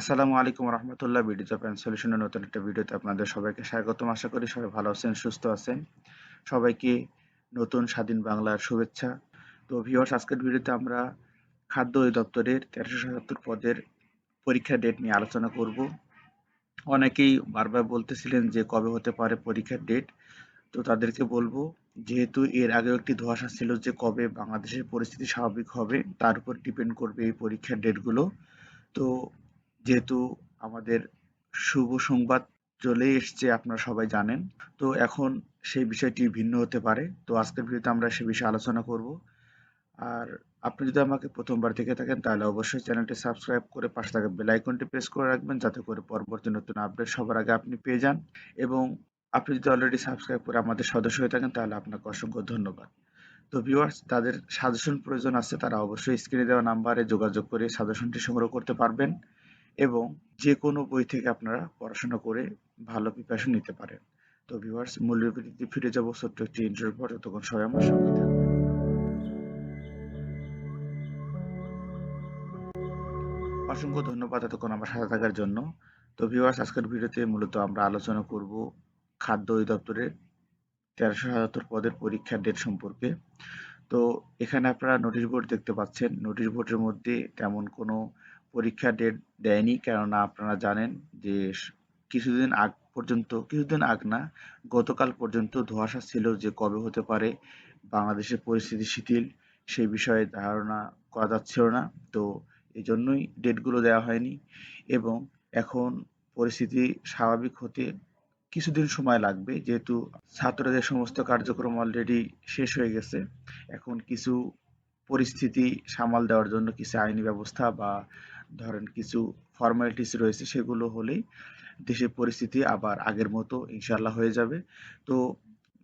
আসসালামু আলাইকুম রহমতুল্লাহ video job সলিউশনের নতুন একটা ভিডিওতে আপনাদের সবাইকে স্বাগতম। আশা করি সবাই ভালো আছেন, সুস্থ আছেন। সবাইকে নতুন স্বাধীন বাংলার শুভেচ্ছা। তো ভিওর্স আজকের ভিডিওতে আমরা খাদ্য অধিদপ্তরের তেরোশো সাতাত্তর পদের পরীক্ষার ডেট নিয়ে আলোচনা করব। অনেকেই বারবার বলতেছিলেন যে কবে হতে পারে পরীক্ষার ডেট তো তাদেরকে বলব, যেহেতু এর আগেও একটি ধোঁয়াশা ছিল যে কবে বাংলাদেশের পরিস্থিতি স্বাভাবিক হবে, তার উপর ডিপেন্ড করবে এই পরীক্ষার ডেটগুলো তো যেহেতু আমাদের শুভ সংবাদ চলে এসছে, আপনারা সবাই জানেন। তো এখন সেই বিষয়টি ভিন্ন হতে পারে। তো আজকের ভিডিওতে আমরা সে বিষয়ে আলোচনা করব। আর আপনি যদি আমাকে প্রথমবার দেখে থাকেন, তাহলে অবশ্যই চ্যানেলটি সাবস্ক্রাইব করে পাশে থাকা বেল আইকনটি প্রেস করে রাখবেন, যাতে করে পরবর্তী নতুন আপডেট সবার আগে আপনি পেয়ে যান। এবং আপনি যদি অলরেডি সাবস্ক্রাইব করে আমাদের সদস্য হয়ে থাকেন, তাহলে আপনাকে অসংখ্য ধন্যবাদ। তো ভিউয়ার্স তাদের সাজেশন প্রয়োজন আছে, তারা অবশ্যই স্ক্রিনে দেওয়া নাম্বারে যোগাযোগ করে সাজেশনটি সংগ্রহ করতে পারবেন। এবং যে কোনো বই থেকে আপনারা পড়াশোনা করে ভালো প্রিপারেশন নিতে পারেন। তো ভিউয়ার্স, মূল বিবৃতিতে ফিরে যাব ছোট্ট একটি ইন্টারভিউ পর তখন সবাই আমার সঙ্গে থাকবেন। অসংখ্য ধন্যবাদ এতক্ষণ আমার সাথে থাকার জন্য। তো ভিউয়ার্স, আজকের ভিডিওতে মূলত আমরা আলোচনা করব খাদ্য অধিদপ্তরের তেরোশো সাতাত্তর পদের পরীক্ষার ডেট সম্পর্কে। তো এখানে আপনারা নোটিশ বোর্ড দেখতে পাচ্ছেন। নোটিশ বোর্ডের মধ্যে তেমন কোনো পরীক্ষার ডেট দেয়নি, কেননা আপনারা জানেন যে কিছুদিন আগ পর্যন্ত, কিছুদিন আগ না, গতকাল পর্যন্ত ধোঁয়াশা ছিল যে কবে হতে পারে বাংলাদেশের পরিস্থিতি শিথিল, সেই বিষয়ে ধারণা করা যাচ্ছিল না। তো এই জন্যই ডেটগুলো দেওয়া হয়নি এবং এখন পরিস্থিতি স্বাভাবিক হতে কিছুদিন সময় লাগবে, যেহেতু ছাত্রদের সমস্ত কার্যক্রম অলরেডি শেষ হয়ে গেছে। এখন কিছু পরিস্থিতি সামাল দেওয়ার জন্য কিছু আইনি ব্যবস্থা বা ধরেন কিছু ফর্মালিটিস রয়েছে, সেগুলো হলেই দেশের পরিস্থিতি আবার আগের মতো ইনশাল্লাহ হয়ে যাবে। তো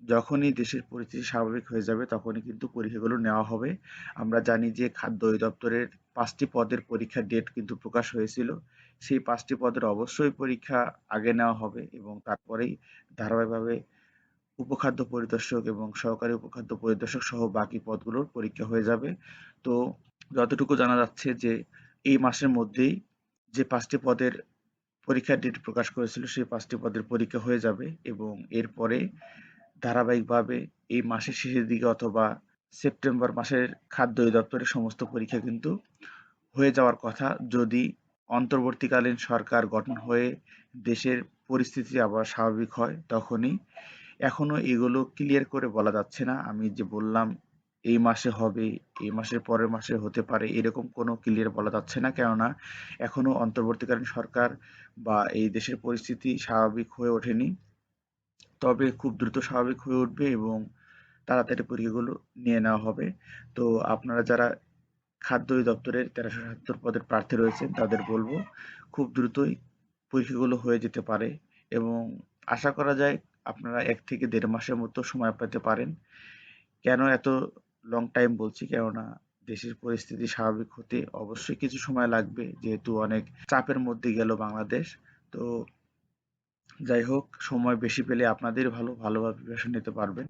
যখনই দেশের পরিস্থিতি স্বাভাবিক হয়ে যাবে, তখনই কিন্তু পরীক্ষাগুলো নেওয়া হবে। আমরা জানি যে খাদ্য অধিদপ্তরের পাঁচটি পদের পরীক্ষার ডেট কিন্তু প্রকাশ হয়েছিল। সেই পাঁচটি পদের অবশ্যই পরীক্ষা আগে নেওয়া হবে এবং তারপরেই ধারাবাহিকভাবে উপখাদ্য পরিদর্শক এবং সহকারী উপখাদ্য পরিদর্শক সহ বাকি পদগুলোর পরীক্ষা হয়ে যাবে। তো যতটুকু জানা যাচ্ছে যে এই মাসের মধ্যেই যে পাঁচটি পদের পরীক্ষার ডেট প্রকাশ করেছিল, সেই পাঁচটি পদের পরীক্ষা হয়ে যাবে এবং এরপরে ধারাবাহিকভাবে এই মাসের শেষের দিকে অথবা সেপ্টেম্বর মাসের খাদ্য অধিদপ্তরের সমস্ত পরীক্ষা কিন্তু হয়ে যাওয়ার কথা। যদি অন্তর্বর্তীকালীন সরকার গঠন হয়ে দেশের পরিস্থিতি আবার স্বাভাবিক হয়, তখনই এখনও এগুলো ক্লিয়ার করে বলা যাচ্ছে না। আমি যে বললাম এই মাসে হবে, এই মাসের পরের মাসে হতে পারে, এরকম কোনো ক্লিয়ার বলা যাচ্ছে না। কেননা এখনও অন্তর্বর্তীকালীন সরকার বা এই দেশের পরিস্থিতি স্বাভাবিক হয়ে ওঠেনি। তবে খুব দ্রুত স্বাভাবিক হয়ে উঠবে এবং তাড়াতাড়ি পরীক্ষাগুলো নিয়ে নেওয়া হবে। তো আপনারা যারা খাদ্য দপ্তরের তেরোশো সাতাত্তর পদের প্রার্থী রয়েছেন, তাদের বলব খুব দ্রুতই পরীক্ষাগুলো হয়ে যেতে পারে এবং আশা করা যায় আপনারা এক থেকে দেড় মাসের মতো সময় পেতে পারেন। কেন এত লং টাইম বলছি, কেননা দেশের পরিস্থিতি স্বাভাবিক হতে অবশ্যই কিছু সময় লাগবে, যেহেতু অনেক চাপের মধ্যে গেল বাংলাদেশ। তো যাই হোক, সময় বেশি পেলে আপনাদের ভালো ভালোভাবে প্রিপারেশন নিতে পারবেন।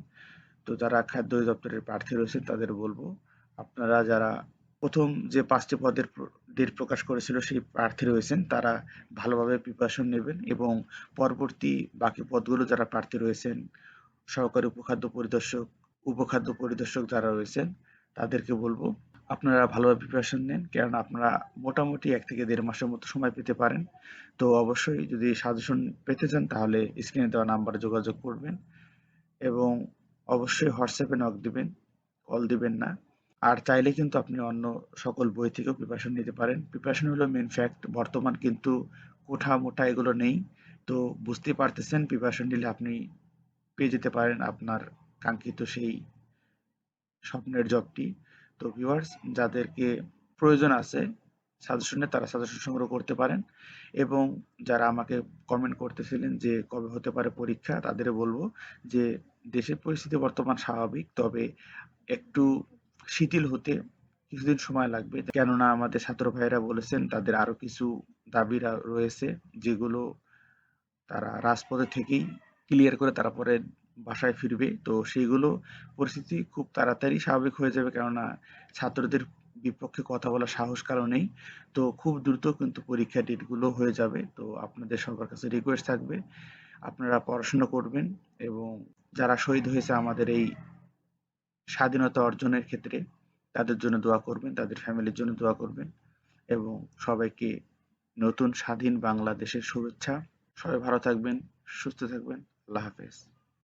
তো যারা খাদ্য দপ্তরের প্রার্থী রয়েছেন, তাদের বলব, আপনারা যারা প্রথম যে পাঁচটি পদের ডেট প্রকাশ করেছিল, সেই প্রার্থী রয়েছেন, তারা ভালোভাবে প্রিপারেশন নেবেন এবং পরবর্তী বাকি পদগুলো যারা প্রার্থী রয়েছেন, সহকারী উপখাদ্য পরিদর্শক উপখাদ্য পরিদর্শক যারা রয়েছেন, তাদেরকে বলব, আপনারা ভালোভাবে প্রিপারেশন নেন, কেননা আপনারা মোটামুটি এক থেকে দেড় মাসের মতো সময় পেতে পারেন। তো অবশ্যই যদি সাজেশন পেতে চান, তাহলে স্ক্রিনে দেওয়া নাম্বারে যোগাযোগ করবেন এবং অবশ্যই হোয়াটসঅ্যাপে নক দিবেন কল দিবেন না। আর চাইলে কিন্তু আপনি অন্য সকল বই থেকেও প্রিপারেশন নিতে পারেন। প্রিপারেশন হলো মেন ফ্যাক্ট বর্তমান কিন্তু কোঠা মোটা এগুলো নেই। তো বুঝতেই পারতেছেন প্রিপারেশন নিলে আপনি পেয়ে যেতে পারেন আপনার কাঙ্ক্ষিত সেই স্বপ্নের জবটি তো ভিউয়ার্স যাদেরকে প্রয়োজন আছে সাজেশনে তারা সাজেশন সংগ্রহ করতে পারেন এবং যারা আমাকে কমেন্ট করতেছিলেন যে কবে হতে পারে পরীক্ষা তাদের বলব যে দেশের পরিস্থিতি বর্তমান স্বাভাবিক, তবে একটু শিথিল হতে কিছুদিন সময় লাগবে। কেননা আমাদের ছাত্র ভাইয়েরা বলেছেন, তাদের আরও কিছু দাবি রয়েছে, যেগুলো তারা রাজপথে থেকেই ক্লিয়ার করে তারপরে বাসায় ফিরবে। তো সেইগুলো পরিস্থিতি খুব তাড়াতাড়ি স্বাভাবিক হয়ে যাবে কেননা ছাত্রদের বিপক্ষে কথা বলার সাহস কারও নেই। তো খুব দ্রুত কিন্তু পরীক্ষা ডেটগুলো হয়ে যাবে। তো আপনাদের সবার কাছে রিকোয়েস্ট থাকবে, আপনারা পড়াশোনা করবেন এবং যারা শহীদ হয়েছে আমাদের এই স্বাধীনতা অর্জনের ক্ষেত্রে তাদের জন্য দোয়া করবেন, তাদের ফ্যামিলির জন্য দোয়া করবেন এবং সবাইকে নতুন স্বাধীন বাংলাদেশের শুভেচ্ছা। সবাই ভালো থাকবেন, সুস্থ থাকবেন। আল্লাহ হাফেজ।